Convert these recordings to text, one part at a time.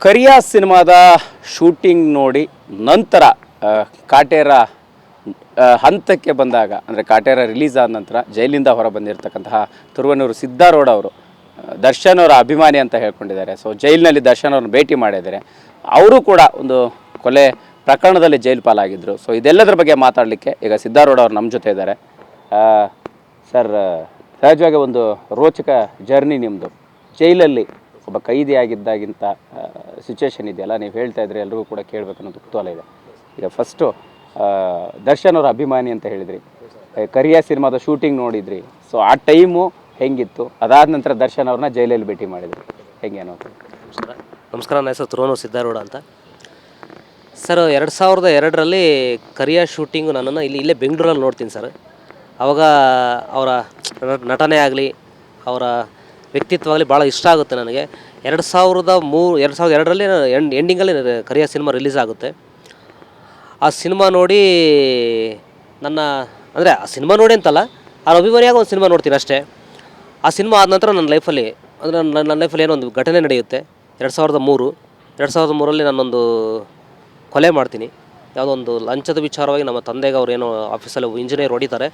ಕರಿಯಾ ಸಿನಿಮಾದ ಶೂಟಿಂಗ್ ನೋಡಿ ನಂತರ ಕಾಟೇರ ಹಂತಕ್ಕೆ ಬಂದಾಗ, ಅಂದರೆ ಕಾಟೇರ ರಿಲೀಸ್ ಆದ ನಂತರ ಜೈಲಿಂದ ಹೊರ ಬಂದಿರತಕ್ಕಂತಹ ತುರುವನೂರು ಸಿದ್ದಾರೋಡ್ ಅವರು ದರ್ಶನ್ ಅವರ ಅಭಿಮಾನಿ ಅಂತ ಹೇಳ್ಕೊಂಡಿದ್ದಾರೆ. ಸೊ ಜೈಲಿನಲ್ಲಿ ದರ್ಶನ್ ಅವ್ರನ್ನ ಭೇಟಿ ಮಾಡಿದ್ದಾರೆ. ಅವರು ಕೂಡ ಒಂದು ಕೊಲೆ ಪ್ರಕರಣದಲ್ಲಿ ಜೈಲು ಪಾಲಾಗಿದ್ದರು ಸೊ ಇದೆಲ್ಲದರ ಬಗ್ಗೆ ಮಾತಾಡಲಿಕ್ಕೆ ಈಗ ಸಿದ್ದಾರೋಡ್ ಅವರು ನಮ್ಮ ಜೊತೆ ಇದ್ದಾರೆ. ಸರ್ ಸಹಜವಾಗಿ ಒಂದು ರೋಚಕ ಜರ್ನಿ ನಿಮ್ಮದು ಜೈಲಲ್ಲಿ ಒಬ್ಬ ಕೈದಿಯಾಗಿದ್ದಾಗಿಂತ ಸಿಚುವೇಶನ್ ಇದೆಯಲ್ಲ, ನೀವು ಹೇಳ್ತಾ ಇದ್ರೆ ಎಲ್ಲರಿಗೂ ಕೂಡ ಕೇಳಬೇಕು ಅನ್ನೋದು ಕುತೂಹಲ ಇದೆ. ಈಗ ಫಸ್ಟು ದರ್ಶನ್ ಅವರ ಅಭಿಮಾನಿ ಅಂತ ಹೇಳಿದ್ರಿ. ಕರಿಯ ಸಿನಿಮಾದ ಶೂಟಿಂಗ್ ನೋಡಿದ್ರಿ. ಸೊ ಆ ಟೈಮು ಹೆಂಗಿತ್ತು? ಅದಾದ ನಂತರ ದರ್ಶನ್ ಅವ್ರನ್ನ ಜೈಲಲ್ಲಿ ಭೇಟಿ ಮಾಡಿದ್ರಿ. ಹೆಂಗೆ ಅನ್ನೋದು? ನಮಸ್ಕಾರ, ನನ್ನ ಹೆಸರು ತುರೋನು ಸಿದ್ದಾರೂಢ ಅಂತ. ಸರ್, ಎರಡು ಸಾವಿರದ ಎರಡರಲ್ಲಿ ಕರಿಯ ಶೂಟಿಂಗು ನನ್ನನ್ನು ಇಲ್ಲಿ, ಇಲ್ಲೇ ಬೆಂಗಳೂರಲ್ಲಿ ನೋಡ್ತೀನಿ ಸರ್. ಅವಾಗ ಅವರ ನಟನೆ ಆಗಲಿ, ಅವರ ವ್ಯಕ್ತಿತ್ವ ಆಗಲಿ ಭಾಳ ಇಷ್ಟ ಆಗುತ್ತೆ ನನಗೆ. ಎರಡು ಸಾವಿರದ ಮೂರು, ಎರಡು ಸಾವಿರದ ಎರಡರಲ್ಲಿ ಎಂಡ್ ಎಂಡಿಂಗಲ್ಲಿ ಕರಿಯ ಸಿನಿಮಾ ರಿಲೀಸ್ ಆಗುತ್ತೆ. ಆ ಸಿನಿಮಾ ನೋಡಿ ನನ್ನ, ಅಂದರೆ ಆ ಸಿನಿಮಾ ನೋಡಿ ಅಂತಲ್ಲ, ಆ ಅಭಿಮಾನಿಯಾಗ ಒಂದು ಸಿನಿಮಾ ನೋಡ್ತೀನಿ ಅಷ್ಟೇ. ಆ ಸಿನಿಮಾ ಆದ ನಂತರ ನನ್ನ ಲೈಫಲ್ಲಿ ಅಂದರೆ ನನ್ನ ನನ್ನ ಲೈಫಲ್ಲಿ ಏನೋ ಒಂದು ಘಟನೆ ನಡೆಯುತ್ತೆ. ಎರಡು ಸಾವಿರದ ಮೂರು, ಎರಡು ಸಾವಿರದ ಮೂರಲ್ಲಿ ನಾನೊಂದು ಕೊಲೆ ಮಾಡ್ತೀನಿ. ಯಾವುದೋ ಒಂದು ಲಂಚದ ವಿಚಾರವಾಗಿ ನಮ್ಮ ತಂದೆಗೆ ಅವ್ರು ಏನೋ ಆಫೀಸಲ್ಲಿ ಇಂಜಿನಿಯರ್ ಹೊಡಿತಾರೆ.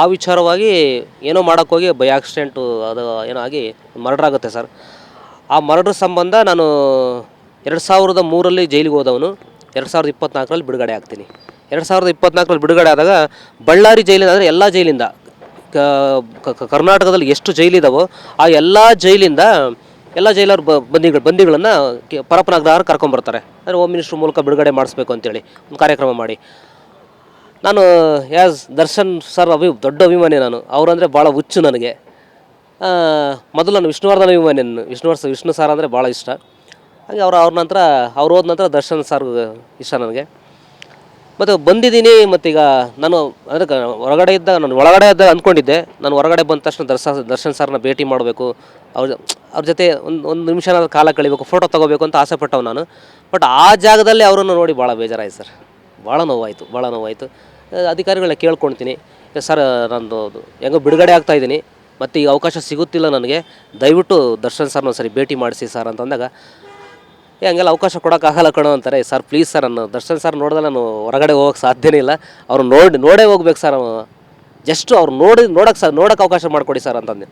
ಆ ವಿಚಾರವಾಗಿ ಏನೋ ಮಾಡೋಕ್ಕೋಗಿ ಬೈ ಆಕ್ಸಿಡೆಂಟು ಅದು ಏನೋ ಆಗಿ ಮರ್ಡ್ರ್ ಆಗುತ್ತೆ ಸರ್. ಆ ಮರ್ಡರ್ ಸಂಬಂಧ ನಾನು ಎರಡು ಸಾವಿರದ ಮೂರಲ್ಲಿ ಜೈಲಿಗೆ ಹೋದವನು, ಎರಡು ಸಾವಿರದ ಇಪ್ಪತ್ನಾಲ್ಕರಲ್ಲಿ ಬಿಡುಗಡೆ ಆಗ್ತೀನಿ. ಎರಡು ಸಾವಿರದ ಇಪ್ಪತ್ನಾಲ್ಕರಲ್ಲಿ ಬಿಡುಗಡೆ ಆದಾಗ ಬಳ್ಳಾರಿ ಜೈಲಿಂದ, ಅಂದರೆ ಎಲ್ಲ ಜೈಲಿಂದ ಕರ್ನಾಟಕದಲ್ಲಿ ಎಷ್ಟು ಜೈಲಿದಾವೋ ಆ ಎಲ್ಲ ಜೈಲಿಂದ ಎಲ್ಲ ಜೈಲರ್ ಬಂದಿಗಳು, ಬಂದಿಗಳನ್ನು ಪರಪನಾಗ್ರಹ ಕರ್ಕೊಂಬರ್ತಾರೆ. ಅಂದರೆ ಹೋಮ್ ಮಿನಿಸ್ಟ್ರ್ ಮೂಲಕ ಬಿಡುಗಡೆ ಮಾಡಿಸ್ಬೇಕು ಅಂತೇಳಿ ಒಂದು ಕಾರ್ಯಕ್ರಮ ಮಾಡಿ. ನಾನು, ಯಾಸ್ ದರ್ಶನ್ ಸರ್ ಅಭಿ, ದೊಡ್ಡ ಅಭಿಮಾನಿ ನಾನು. ಅವರಂದರೆ ಭಾಳ ಹುಚ್ಚು ನನಗೆ. ಮೊದಲು ನಾನು ವಿಷ್ಣುವರ್ಧನ ಅಭಿಮಾನಿ ನಾನು ವಿಷ್ಣುವರ್ಧ ವಿಷ್ಣು ಸಾರ್ ಅಂದರೆ ಭಾಳ ಇಷ್ಟ. ಹಾಗೆ ಅವ್ರು ಅವ್ರ ನಂತರ ಅವ್ರು ಹೋದ ನಂತರ ದರ್ಶನ್ ಸರ್ ಇಷ್ಟ ನನಗೆ. ಮತ್ತು ಬಂದಿದ್ದೀನಿ ಮತ್ತೀಗ ನಾನು ಅಂದರೆ ಹೊರಗಡೆ ಇದ್ದಾಗ ನಾನು ಒಳಗಡೆ ಇದ್ದಾಗ ಅಂದ್ಕೊಂಡಿದ್ದೆ. ನಾನು ಹೊರಗಡೆ ಬಂದ ತಕ್ಷಣ ದರ್ಶನ್ ದರ್ಶನ್ ಸರ್ನ ಭೇಟಿ ಮಾಡಬೇಕು. ಅವ್ರ ಅವ್ರ ಜೊತೆ ಒಂದು ಒಂದು ನಿಮಿಷನಾದ್ರೂ ಕಾಲ ಕಳಿಬೇಕು, ಫೋಟೋ ತೊಗೋಬೇಕು ಅಂತ ಆಸೆ ಪಟ್ಟವು ನಾನು. ಬಟ್ ಆ ಜಾಗದಲ್ಲಿ ಅವರನ್ನು ನೋಡಿ ಭಾಳ ಬೇಜಾರಾಯ್ತು ಸರ್. ಭಾಳ ನೋವಾಯಿತು ಭಾಳ ನೋವಾಯಿತು. ಅಧಿಕಾರಿಗಳನ್ನ ಕೇಳ್ಕೊಳ್ತೀನಿ ಸರ್, ನಂದು ಹೆಂಗೋ ಬಿಡುಗಡೆ ಆಗ್ತಾ ಇದ್ದೀನಿ. ಮತ್ತು ಈಗ ಅವಕಾಶ ಸಿಗುತ್ತಿಲ್ಲ ನನಗೆ. ದಯವಿಟ್ಟು ದರ್ಶನ್ ಸರ್ನ ಸರಿ ಭೇಟಿ ಮಾಡಿಸಿ ಸರ್ ಅಂತಂದಾಗ ಏ, ಹಂಗೆಲ್ಲ ಅವಕಾಶ ಕೊಡೋಕ್ಕಾಗಲ್ಲ ಕಣೋ ಅಂತಾರೆ. ಸರ್ ಪ್ಲೀಸ್ ಸರ್, ನಾನು ದರ್ಶನ್ ಸರ್ ನೋಡಿದ್ರೆ ನಾನು ಹೊರಗಡೆ ಹೋಗೋಕ್ಕೆ ಸಾಧ್ಯನೇ ಇಲ್ಲ. ಅವ್ರು ನೋಡಿ, ನೋಡೇ ಹೋಗ್ಬೇಕು ಸರ್ ಜಸ್ಟ್ ಅವ್ರು ನೋಡಿ ನೋಡೋಕ್ಕೆ ಸರ್ ನೋಡೋಕ್ಕೆ ಅವಕಾಶ ಮಾಡಿಕೊಡಿ ಸರ್ ಅಂತಂದೆ.